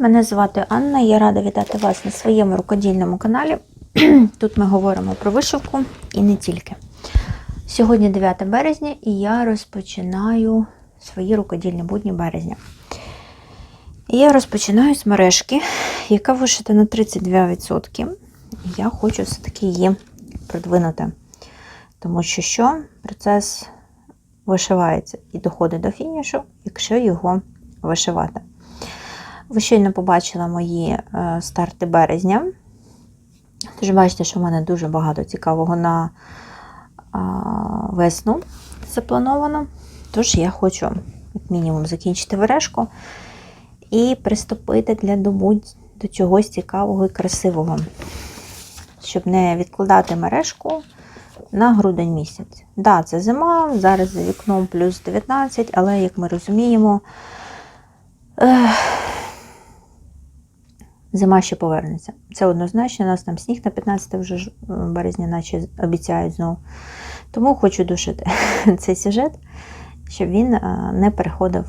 Мене звати Анна. Я рада вітати вас на своєму рукодільному каналі. Тут ми говоримо про вишивку і не тільки. Сьогодні 9 березня і я розпочинаю свої рукодільні будні березня. Я розпочинаю з мережки, яка вишита на 32%. Я хочу все-таки її продвинути. Тому що що процес вишивається і доходить до фінішу, якщо його вишивати. Ви щойно побачили мої е, старти березня. Тож бачите, що в мене дуже багато цікавого на весну заплановано. Тож я хочу, як мінімум, закінчити верешку і приступити для добу до чогось цікавого і красивого, щоб не відкладати мережку на грудень місяць. Так, да, це зима, зараз за вікном плюс 19, але, як ми розуміємо, ех, Зима ще повернеться. Це однозначно, у нас там сніг на 15 вже е, березня, наче обіцяють знову. Тому хочу душити цей сюжет, щоб він е, не переходив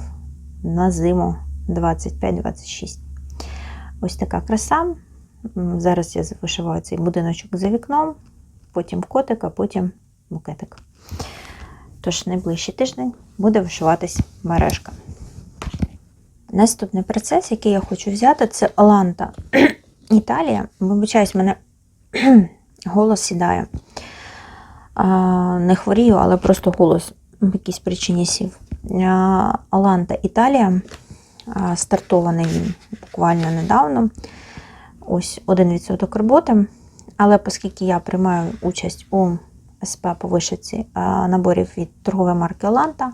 на зиму 25-26. Ось така краса. Зараз я вишиваю цей будиночок за вікном, потім котик, а потім букетик. Тож найближчий тиждень буде вишиватись мережка. Наступний процес, який я хочу взяти, це Оланта Італія. Вибачаюсь, мене голос сідає. А, Не хворію, але просто голос в якійсь причині сів. Оланта Італія. А, Стартований він буквально недавно. Ось 1% роботи. Але оскільки я приймаю участь у СП по вишивці а, наборів від торгової марки Оланта,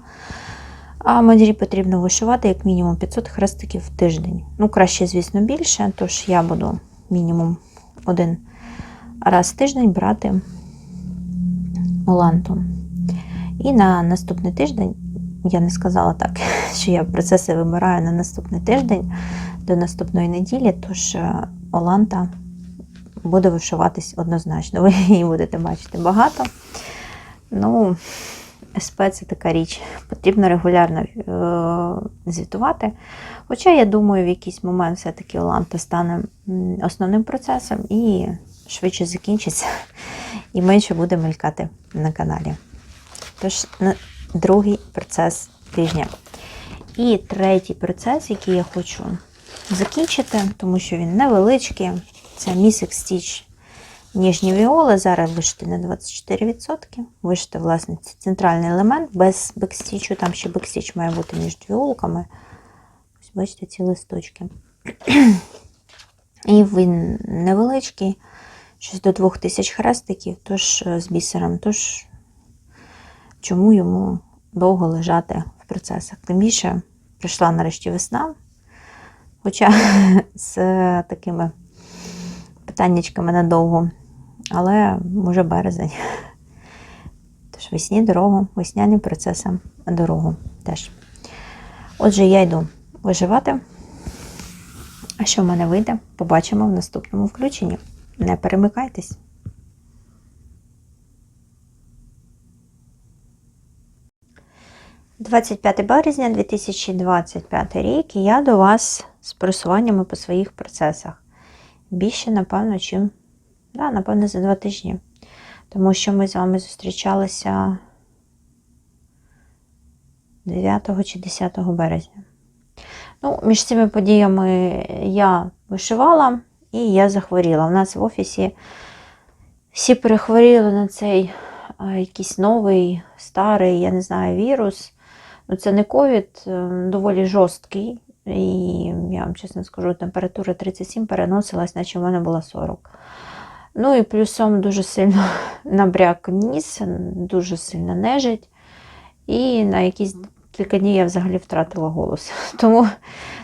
а мадірі потрібно вишивати як мінімум 500 хрестиків в тиждень. Ну, краще, звісно, більше, тож я буду мінімум один раз в тиждень брати оланту. І на наступний тиждень, я не сказала так, що я процеси вибираю на наступний тиждень до наступної неділі, тож е, оланта буде вишиватись однозначно. Ви її будете бачити багато. Ну, СП це така річ, потрібно регулярно е, звітувати. Хоча, я думаю, в якийсь момент все-таки Оланта стане основним процесом і швидше закінчиться, і менше буде мелькати на каналі. Тож, другий процес тижня. І третій процес, який я хочу закінчити, тому що він невеличкий, це Місик Стіч Ніжні віоли зараз вишити на 24%. Вишити, власне, центральний елемент без бекстічу. Там ще бекстіч має бути між віолками. Ось бачите, ці листочки. І він невеличкий, щось до 2000 хрестиків, тож е, з бісером. Тож чому йому довго лежати в процесах? Тим більше прийшла нарешті весна. Хоча з такими питаннячками надовго. Але може березень. Тож весні дорогу, весняним процесам дорогу теж. Отже, я йду виживати. А що в мене вийде, побачимо в наступному включенні. Не перемикайтесь. – 25 березня 2025 рік і я до вас з просуваннями по своїх процесах більше, напевно, чим, да, напевно, за два тижні. Тому що ми з вами зустрічалися 9 чи 10 березня. Ну, між цими подіями я вишивала і я захворіла. У нас в офісі всі перехворіли на цей якийсь новий, старий, я не знаю, вірус. Ну, це не ковід, е, доволі жорсткий. І я вам чесно скажу, температура 37 переносилась, наче в мене була 40. Ну і плюсом дуже сильно набряк ніс, дуже сильно нежить. І на якісь кілька днів я взагалі втратила голос. Тому,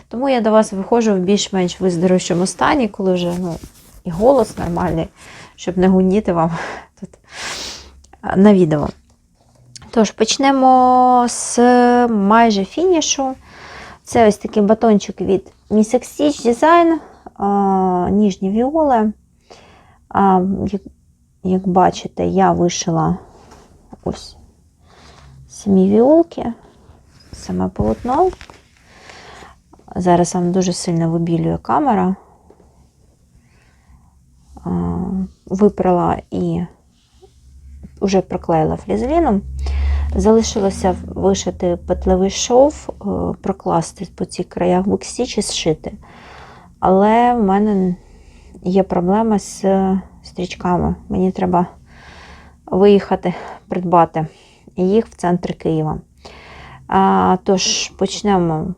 тому я до вас виходжу в більш-менш виздоровчому стані, коли вже ну, і голос нормальний, щоб не гуніти вам тут на відео. Тож, почнемо з майже фінішу. Це ось такий батончик від Miss Stitch Design, ніжні віоли. А, як, як бачите, я вишила ось самі віолки, саме полотно. Зараз вам дуже сильно вибілює камера. Випрала і вже проклеїла флізеліном. Залишилося вишити петлевий шов, е, прокласти по цих краях букстіч і зшити. Але в мене є проблема з стрічками. Мені треба виїхати, придбати їх в центр Києва. А, тож почнемо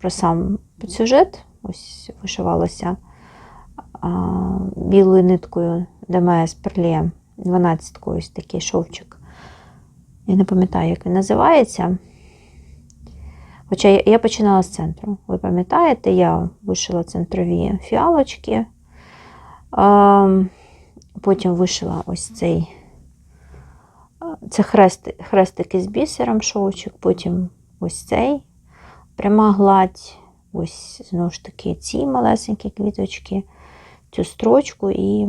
про сам сюжет. Ось вишивалося а, білою ниткою ДМС Перлє 12 ось такий шовчик. Я не пам'ятаю, як він називається. Хоча я, починала з центру. Ви пам'ятаєте, я вишила центрові фіалочки. Потім вишила ось цей а, це хрести, хрестики з бісером шовчик, потім ось цей пряма гладь, ось знову ж таки ці малесенькі квіточки, цю строчку і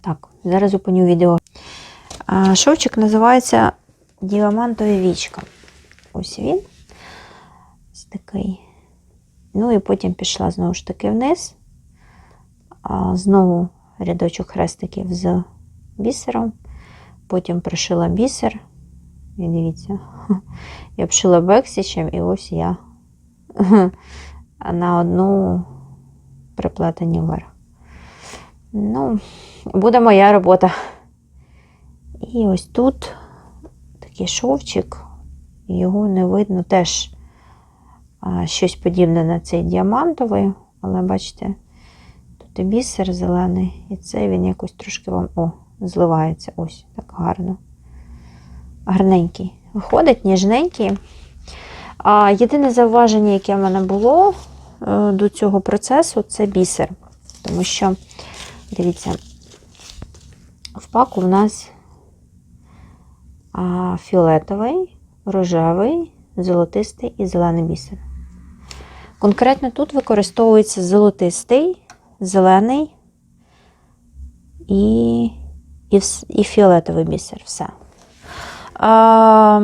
так, зараз зупиню відео. Шовчик називається Діамантові вічка. Ось він. Ось такий. Ну і потім пішла знову ж таки вниз. Знову рядочок хрестиків з бісером. Потім пришила бісер. І дивіться, я обшила бексічем, і ось я на одну приплетені вверх. Ну, буде моя робота. І ось тут такий шовчик, його не видно теж щось подібне на цей діамантовий, але бачите, тут і бісер зелений, і цей він якось трошки вам о, зливається. Ось так гарно. Гарненький. Виходить, ніжненький. А єдине зауваження, яке в мене було е, до цього процесу, це бісер. Тому що, дивіться, в паку в нас фіолетовий, рожевий, золотистий і зелений бісер. Конкретно тут використовується золотистий, зелений і, і, і фіолетовий бісер. Все. А,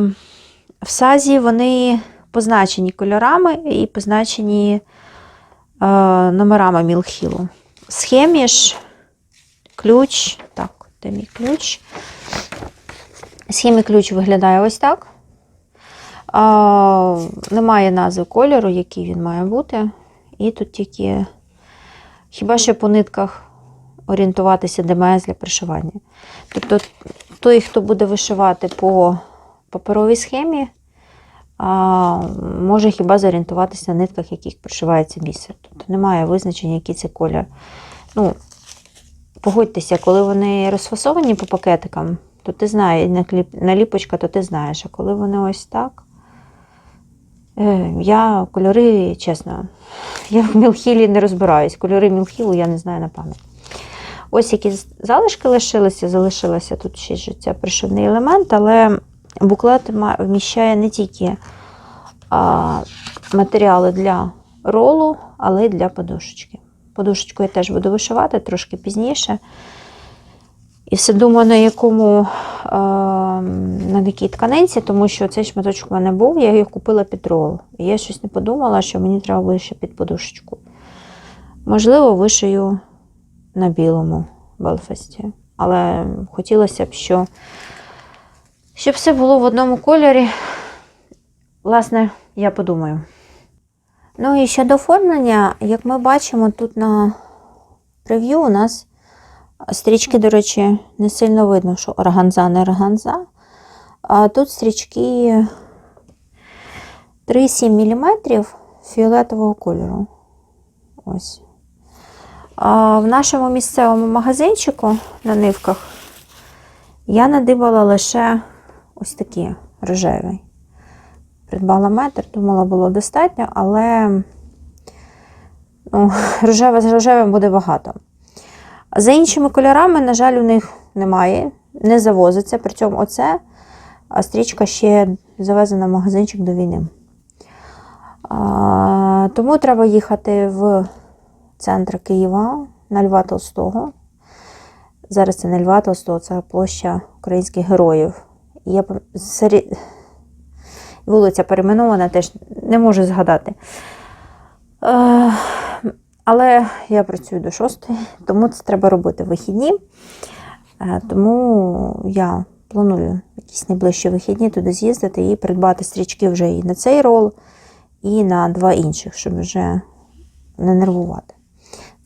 в сазі вони позначені кольорами і позначені а, номерами мілхілу. Схемі ж ключ, так, де мій ключ. Схемі ключ виглядає ось так. А, немає назви кольору, який він має бути. І тут тільки хіба що по нитках орієнтуватися ДМС для пришивання. Тобто той, хто буде вишивати по паперовій схемі, а, може хіба зорієнтуватися на нитках, яких пришивається бісер. Тобто немає визначення, який це колір. Ну, погодьтеся, коли вони розфасовані по пакетикам, то ти знаєш, наліпочка, то ти знаєш. А коли вони ось так. е, Я кольори, чесно, я в мілхілі не розбираюсь. Кольори мілхілу я не знаю на пам'ять. Ось які залишки лишилися, залишилося тут ще життя пришивний елемент, але буклет вміщає не тільки а, матеріали для ролу, але й для подушечки. Подушечку я теж буду вишивати трошки пізніше. І все думаю, на якому е, на якій тканинці, тому що цей шматочок в мене був, я його купила під рол. І я щось не подумала, що мені треба буде ще під подушечку. Можливо, вишию на білому Белфасті. Але хотілося б, що, щоб все було в одному кольорі. Власне, я подумаю. Ну і щодо оформлення, як ми бачимо, тут на прев'ю у нас стрічки, до речі, не сильно видно, що органза не органза. А тут стрічки 3,7 мм фіолетового кольору. Ось. А в нашому місцевому магазинчику на нивках я надибала лише ось такі рожеві. Придбала метр, думала, було достатньо, але ну, рожеве з рожевим буде багато. За іншими кольорами, на жаль, у них немає, не завозиться. При цьому оце стрічка ще завезена в магазинчик до війни. А, тому треба їхати в центр Києва на Льва Толстого. Зараз це не Льва Толстого, це площа українських героїв. Я серед- Вулиця перейменована теж не можу згадати. Але я працюю до 6, тому це треба робити в вихідні. Е, тому я планую якісь найближчі вихідні туди з'їздити і придбати стрічки вже і на цей рол, і на два інших, щоб вже не нервувати.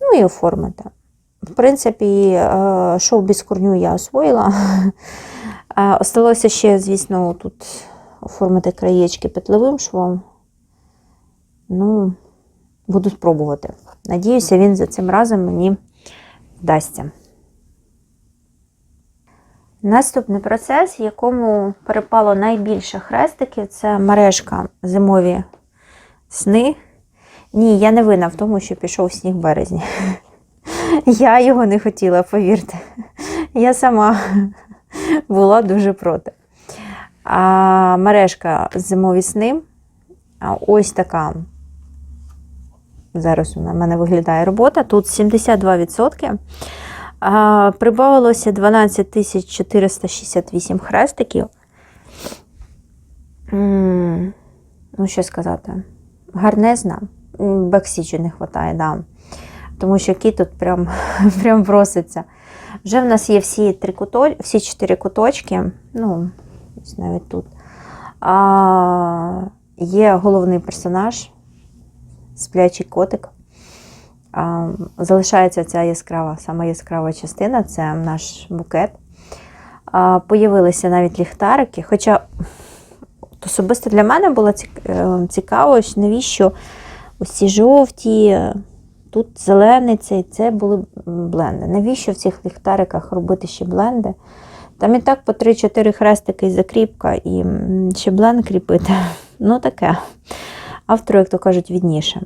Ну і оформити. В принципі, е, шоу без корню я освоїла. Е, Осталося ще, звісно, тут оформити краєчки петлевим швом. Ну, буду спробувати. Надіюся, він за цим разом мені вдасться. Наступний процес, якому перепало найбільше хрестиків, це мережка зимові сни. Ні, я не винна в тому, що пішов сніг в березні. Я його не хотіла, повірте. Я сама була дуже проти. А мережка зимові сни. Ось така. Зараз у мене виглядає робота. Тут 72%. А, прибавилося 12 468 хрестиків. Ну, що сказати, гарнезна. М, Бексіджу не вистачає, да. Тому що кіт тут прям, прям проситься. Вже в нас є всі три куто... всі чотири куточки, ну, навіть тут. А, є головний персонаж, сплячий котик. Залишається ця яскрава, сама яскрава частина це наш букет. Появилися навіть ліхтарики. Хоча особисто для мене було е, цікаво, що навіщо ось ці жовті, тут зелений цей, це були бленди. Навіщо в цих ліхтариках робити ще бленди? Там і так по 3-4 хрестики і закріпка, і ще бленд кріпити. Ну таке. Автору, як то кажуть, відніше.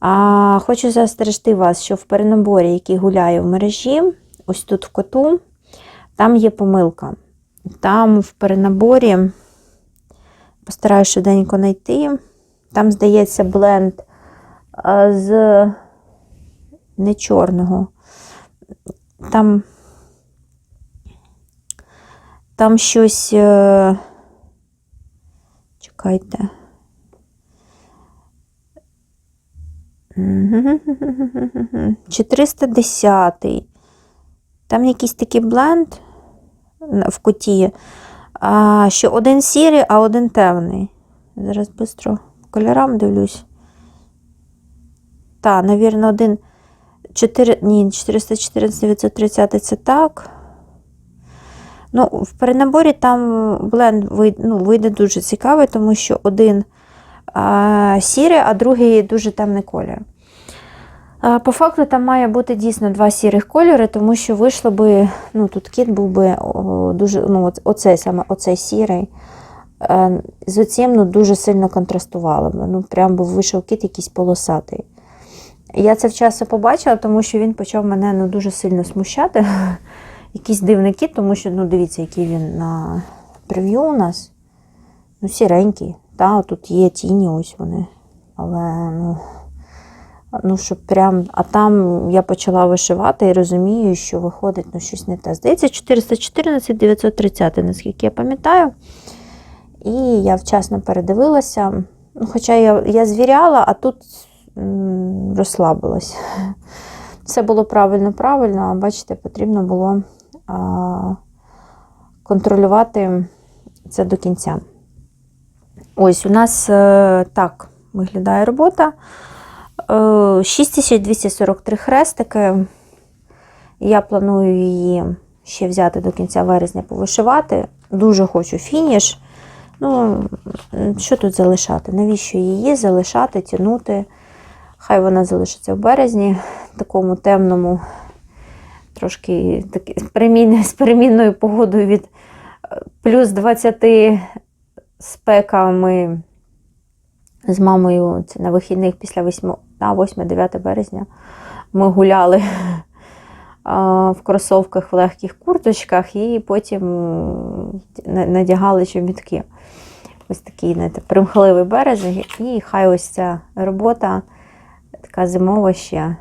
А хочу застережти вас, що в перенаборі, який гуляє в мережі, ось тут в коту, там є помилка. Там в перенаборі, постараюсь швиденько знайти, там, здається, бленд з не чорного. Там, там щось. е, Чекайте. 410. Там якийсь такий бленд в куті, що один сірий, а один темний. Зараз швидко кольорам дивлюсь. Так, навірно, один 4, ні, 414 930 це так. Ну, в перенаборі там бленд вийде, ну, вийде дуже цікавий, тому що один а, сірий, а другий дуже темний колір. По факту там має бути дійсно два сірих кольори, тому що вийшло би, ну тут кіт був би дуже, ну оцей саме оцей сірий. е, З оцім ну, дуже сильно контрастувало би. Ну, прям був вийшов кіт якийсь полосатий. Я це вчасно побачила, тому що він почав мене ну, дуже сильно смущати. Якийсь дивний кіт, тому що, ну, дивіться, який він на прев'ю у нас. Ну, сіренький. Та, тут є тіні, ось вони. Але, ну, ну, щоб прям. А там я почала вишивати і розумію, що виходить ну, щось не те. Здається, 414 930, наскільки я пам'ятаю. І я вчасно передивилася. Ну, хоча я, я звіряла, а тут м, розслабилась. Все було правильно, правильно, а бачите, потрібно було а, контролювати це до кінця. Ось у нас е, так виглядає робота. Е, 6243 хрестики. Я планую її ще взяти до кінця вересня повишивати. Дуже хочу фініш. Ну, що тут залишати? Навіщо її залишати, тягнути? Хай вона залишиться в березні, такому темному, трошки таки, з, перемінною погодою від е, плюс 20 спека ми з мамою це на вихідних після 8, та, 8-9 березня ми гуляли в кросовках в легких курточках і потім надягали чобітки. Ось такий знаєте, примхливий березень, і хай ось ця робота така зимова ще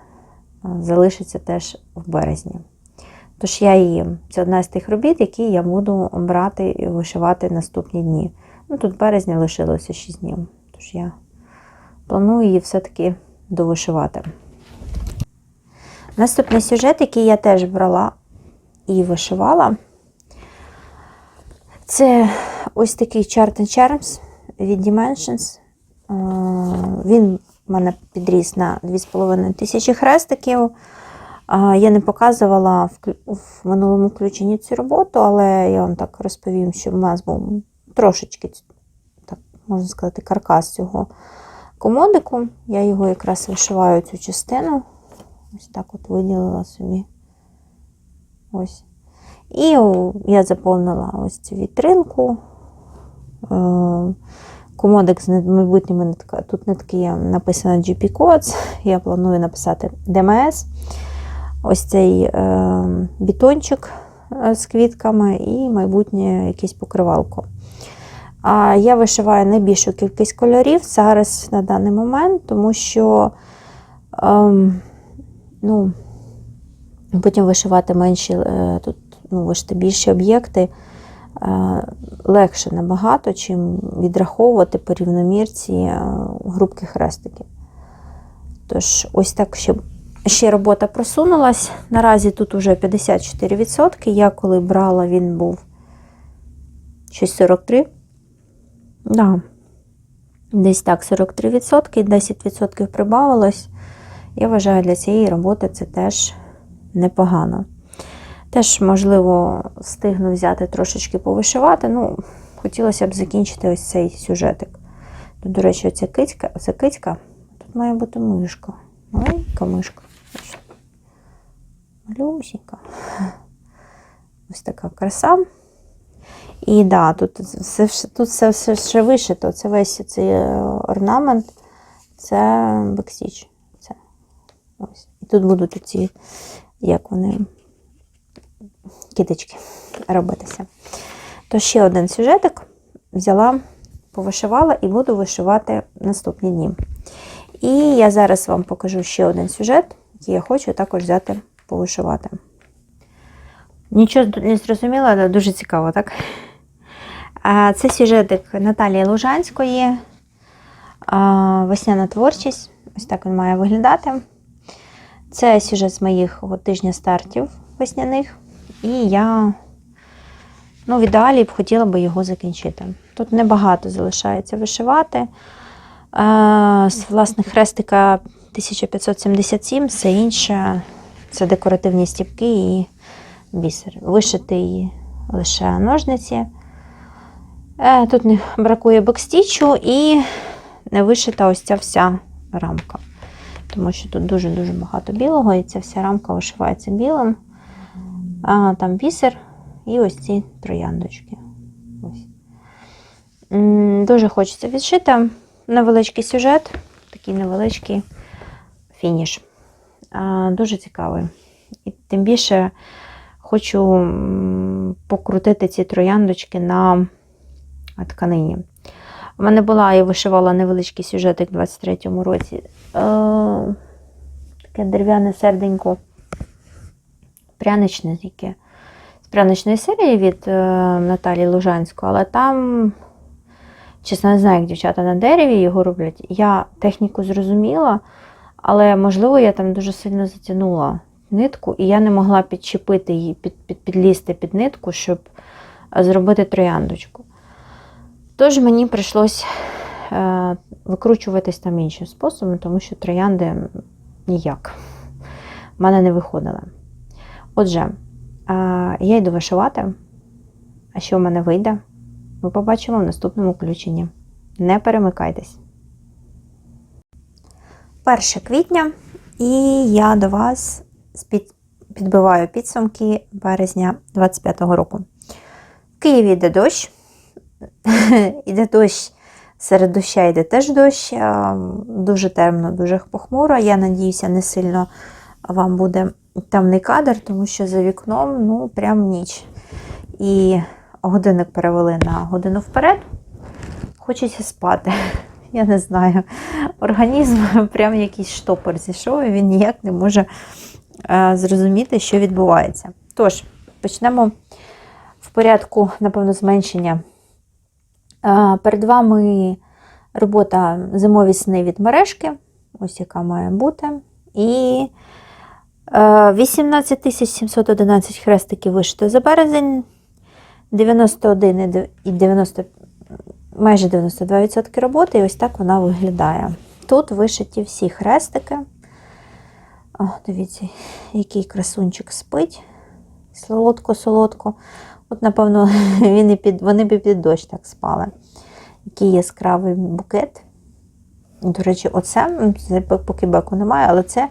залишиться теж в березні. Тож я її, це одна з тих робіт, які я буду брати і вишивати наступні дні. Ну, тут березня лишилося 6 днів, тож я планую її все-таки довишивати. Наступний сюжет, який я теж брала і вишивала, це ось такий Chart and Charms від Dimensions. Е, Він в мене підріс на 2,5 тисячі хрестиків. Я не показувала в минулому включенні цю роботу, але я вам так розповім, що в нас був трошечки, так можна сказати, каркас цього комодику. Я його якраз вишиваю цю частину. Ось так от виділила собі. Ось. І я заповнила ось цю вітринку. Е, Комодик з майбутніми нитка. Тут нитки написано GP Codes. Я планую написати DMS. Ось цей е, бітончик е, з квітками і майбутнє якесь покривалко. А я вишиваю найбільшу кількість кольорів зараз на даний момент, тому що ем, ну, потім вишивати менші, е, тут ну, вишити більші об'єкти е, легше набагато, чим відраховувати по рівномірці е, групки хрестиків. Тож, ось так ще, ще робота просунулась. Наразі тут вже 54%. Я коли брала, він був щось 43%. Да. Десь так, 43%, 10% прибавилось. Я вважаю, для цієї роботи це теж непогано. Теж, можливо, встигну взяти трошечки повишивати. Ну, хотілося б закінчити ось цей сюжетик. Тут, до речі, оця кицька, оця кицька, тут має бути мишка. Маленька мишка. Малюсенька. Ось така краса. І да, тут все, тут все, все ще вишито. Це весь цей е, орнамент, це бексіч. Це. Ось. І тут будуть оці, як вони, китички робитися. То ще один сюжетик взяла, повишивала і буду вишивати наступні дні. І я зараз вам покажу ще один сюжет, який я хочу також взяти повишивати. Нічого не зрозуміло, але дуже цікаво, так? Це сюжетик Наталії Лужанської. Весняна творчість. Ось так він має виглядати. Це сюжет з моїх тижня стартів весняних. І я ну, в ідеалі б хотіла би його закінчити. Тут небагато залишається вишивати. З власне хрестика 1577, все інше це декоративні стіпки і бісер. Вишитий лише ножниці. Е, Тут не бракує бекстічу і не вишита ось ця вся рамка. Тому що тут дуже-дуже багато білого, і ця вся рамка вишивається білим. А, Там бісер і ось ці трояндочки. Ось. Дуже хочеться відшити. Невеличкий сюжет, такий невеличкий фініш. А, Дуже цікавий. І тим більше хочу покрутити ці трояндочки на тканині. У мене була, я вишивала невеличкий сюжетик у 23-му році. Е, таке дерев'яне серденько. Пряничне тільки. З пряничної серії від е, Наталії Лужанської, але там, чесно, не знаю, як дівчата на дереві його роблять. Я техніку зрозуміла, але, можливо, я там дуже сильно затягнула нитку, і я не могла підчепити її, під, під, підлізти під нитку, щоб е, зробити трояндочку. Тож мені прийшлось е, викручуватись там іншим способом, тому що троянди ніяк в мене не виходили. Отже, я йду вишивати, а що в мене вийде, ми побачимо в наступному включенні. Не перемикайтесь. 1 квітня, і я до вас підбиваю підсумки березня 25-го року. В Києві йде дощ. Іде дощ, серед доща йде теж дощ, дуже темно, дуже похмуро. Я надіюся, не сильно вам буде темний кадр, тому що за вікном ну, прям ніч. І годинник перевели на годину вперед. Хочеться спати. Я не знаю. Організм прям якийсь штопор зійшов, і він ніяк не може е, зрозуміти, що відбувається. Тож, почнемо в порядку, напевно, зменшення. Е, Перед вами Робота зимові сни від мережки, ось яка має бути. І е, 18 711 хрестиків вишито за березень, 91 і 90, майже 92% роботи, і ось так вона виглядає. Тут вишиті всі хрестики. О, дивіться, який красунчик спить. Солодко-солодко. От, напевно, він і під, вони б під дощ так спали. Який яскравий букет. До речі, оце, поки беку немає, але це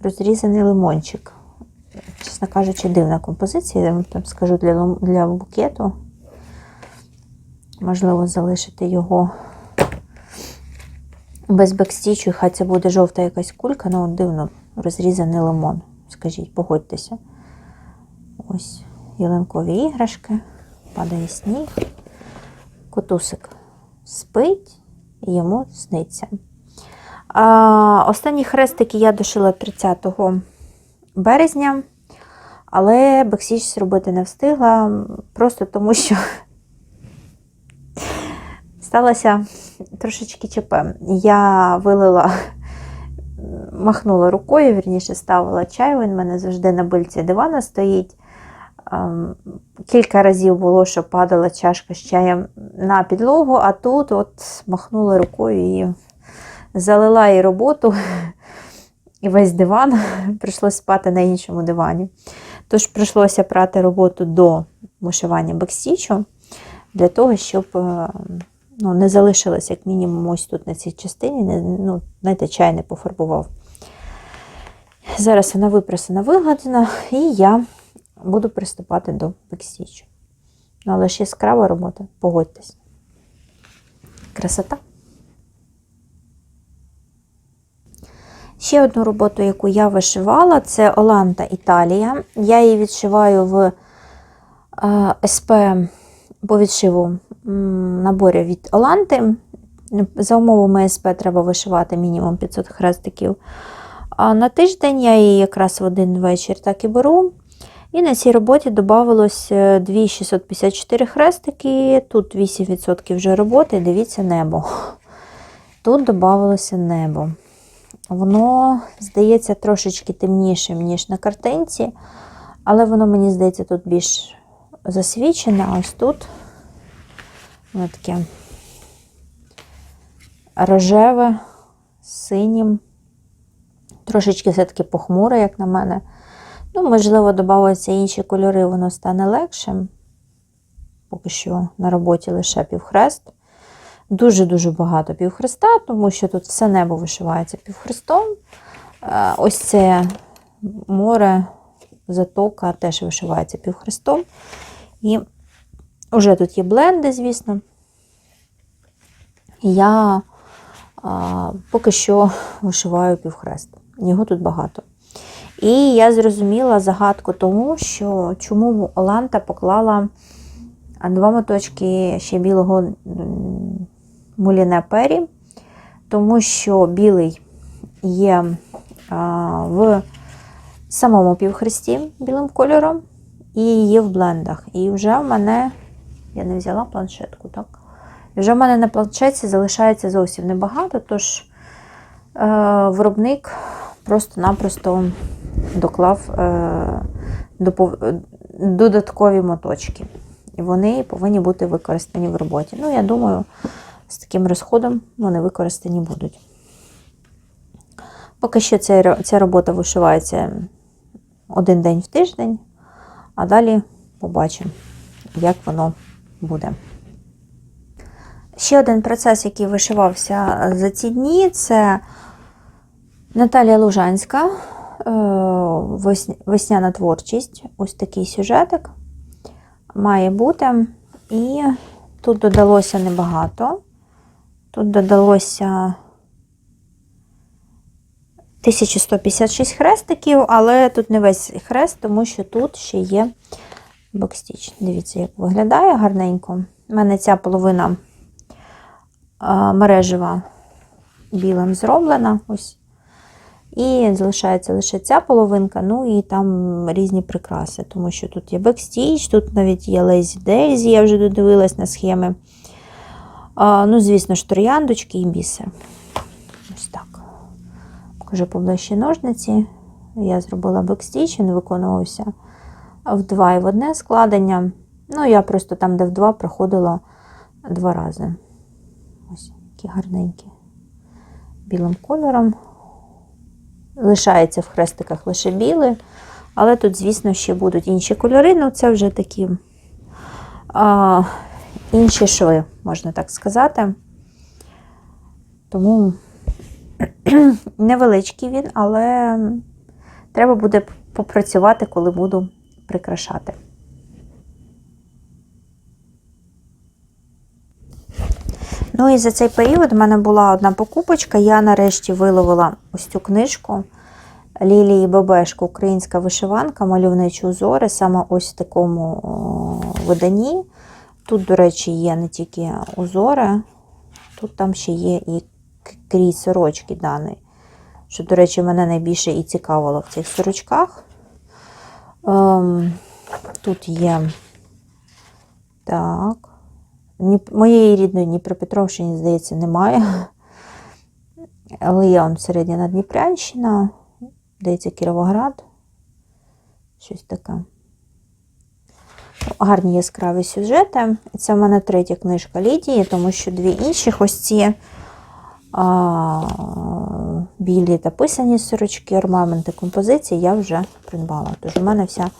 розрізаний лимончик. Чесно кажучи, дивна композиція. Я вам там скажу для, для букету. Можливо, залишити його без бекстічу, хай це буде жовта якась кулька, ну дивно, розрізаний лимон. Скажіть, погодьтеся. Ось ялинкові іграшки, падає сніг, котусик спить, і йому сниться. А, останні хрестики я дошила 30 березня, але бексіч зробити не встигла, просто тому що сталося трошечки ЧП. Я вилила, махнула рукою, вірніше ставила чай, він в мене завжди на бильці дивана стоїть. Кілька разів було, що падала чашка з чаєм на підлогу, а тут от махнула рукою і залила їй роботу, і весь диван прийшлося спати на іншому дивані. Тож прийшлося прати роботу до вишивання бекстічу, для того, щоб е, ну, не залишилось, як мінімум, ось тут на цій частині, не, ну, знаєте, чай не пофарбував. Зараз вона випрасана, вигладена, і я буду приступати до бекстічу. Ну, але ж яскрава робота, погодьтесь. Красота. Ще одну роботу, яку я вишивала, це Оланта Італія. Я її відшиваю в е, СП по відшиву наборі від Оланти. За умовами СП треба вишивати мінімум 500 хрестиків. А на тиждень я її якраз в один вечір так і беру. І на цій роботі додавалось 2654 хрестики, тут 8% вже роботи, дивіться небо. Тут додавалося небо. Воно, здається, трошечки темнішим, ніж на картинці, але воно, мені здається, тут більш засвічене, ось тут воно таке рожеве, синім, трошечки все-таки похмуре, як на мене. Ну, можливо, додаються інші кольори, воно стане легшим. Поки що на роботі лише півхрест. Дуже-дуже багато півхреста, тому що тут все небо вишивається півхрестом. Е, Ось це море, затока теж вишивається півхрестом. І вже тут є бленди, звісно. Я а, поки що вишиваю півхрест. Його тут багато. І я зрозуміла загадку тому, що чому Оланта поклала два моточки ще білого муліне пері, тому що білий є в самому півхресті білим кольором і є в блендах. І вже в мене, я не взяла планшетку, так? І вже в мене на планшеті залишається зовсім небагато, тож е, виробник просто-напросто доклав е, додаткові моточки. І вони повинні бути використані в роботі. Ну, я думаю, з таким розходом вони використані будуть. Поки що ця, ця робота вишивається один день в тиждень, а далі побачимо, як воно буде. Ще один процес, який вишивався за ці дні, це Наталія Лужанська, е, весняна творчість. Ось такий сюжетик має бути. І тут додалося небагато. Тут додалося 1156 хрестиків, але тут не весь хрест, тому що тут ще є бокстіч. Дивіться, як виглядає гарненько. У мене ця половина мережева білим зроблена. Ось. І залишається лише ця половинка, ну і там різні прикраси, тому що тут є бекстіч, тут навіть є лезі Дельзі, я вже додивилась на схеми. А, ну, звісно ж, трояндочки і бісер. Ось так. Покажу поближче ножниці. Я зробила бекстіч, він виконувався в два і в одне складення. Ну, я просто там, де в два, проходила два рази. Ось які гарненькі. Білим кольором. Лишається в хрестиках лише білий. Але тут, звісно, ще будуть інші кольори. Ну, це вже такі а, інші шви, можна так сказати. Тому невеличкий він, але треба буде попрацювати, коли буду прикрашати. Ну і за цей період в мене була одна покупочка. Я нарешті виловила ось цю книжку Лілії Бебешко Українська вишиванка, мальовничі узори, саме ось в такому виданні. Тут, до речі, є не тільки узори, тут там ще є і к- крій сорочки даний. Що, до речі, мене найбільше і цікавило в цих сорочках. Ем, тут є так. Моєї рідної Дніпропетровщини, здається, немає. Але є он середня Надніпрянщина, здається, Кіровоград. Щось таке. Гарні яскраві сюжети. Це в мене третя книжка Лідії, тому що дві інших ось ці а, білі та писані сорочки, орнаменти композиції я вже придбала. Тож у мене вся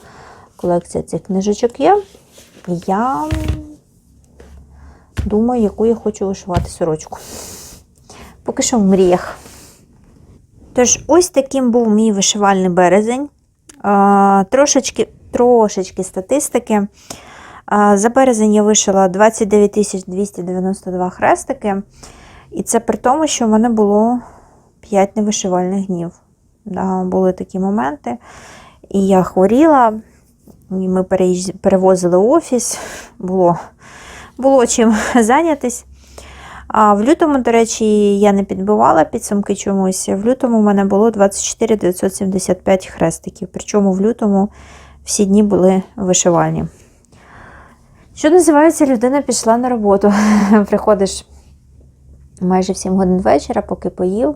колекція цих книжечок є. Я думаю, яку я хочу вишивати сорочку. Поки що в мріях. Тож, ось таким був мій вишивальний березень. Трошечки, трошечки статистики. За березень я вишила 29 292 хрестики. І це при тому, що в мене було 5 невишивальних днів. Да, були такі моменти. І я хворіла, і ми перевозили офіс, було, було чим зайнятись. А в лютому, до речі, я не підбивала підсумки чомусь. В лютому в мене було 24 975 хрестиків. Причому в лютому всі дні були вишивальні. Що називається, людина пішла на роботу. Приходиш майже в 7 годин вечора, поки поїв,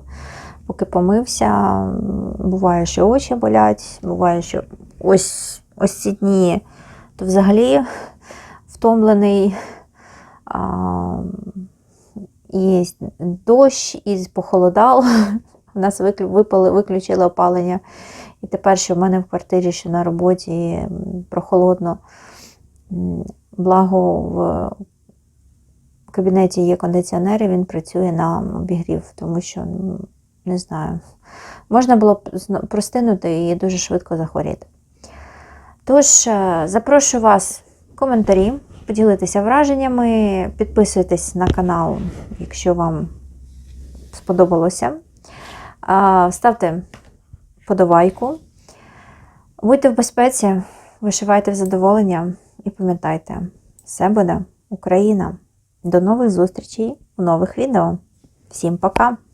поки помився. Буває, що очі болять, буває, що ось, ось ці дні, то взагалі втомлений. І дощ, і похолодало. У нас випали, виключили опалення. І тепер, що в мене в квартирі, що на роботі прохолодно. Благо в кабінеті є кондиціонер, і він працює на обігрів, тому що не знаю. Можна було б простинути і дуже швидко захворіти. Тож, е, запрошую вас в коментарі, поділитися враженнями, підписуйтесь на канал, якщо вам сподобалося. Ставте подобайку. Будьте в безпеці, вишивайте в задоволення і пам'ятайте, все буде Україна. До нових зустрічей у нових відео. Всім пока!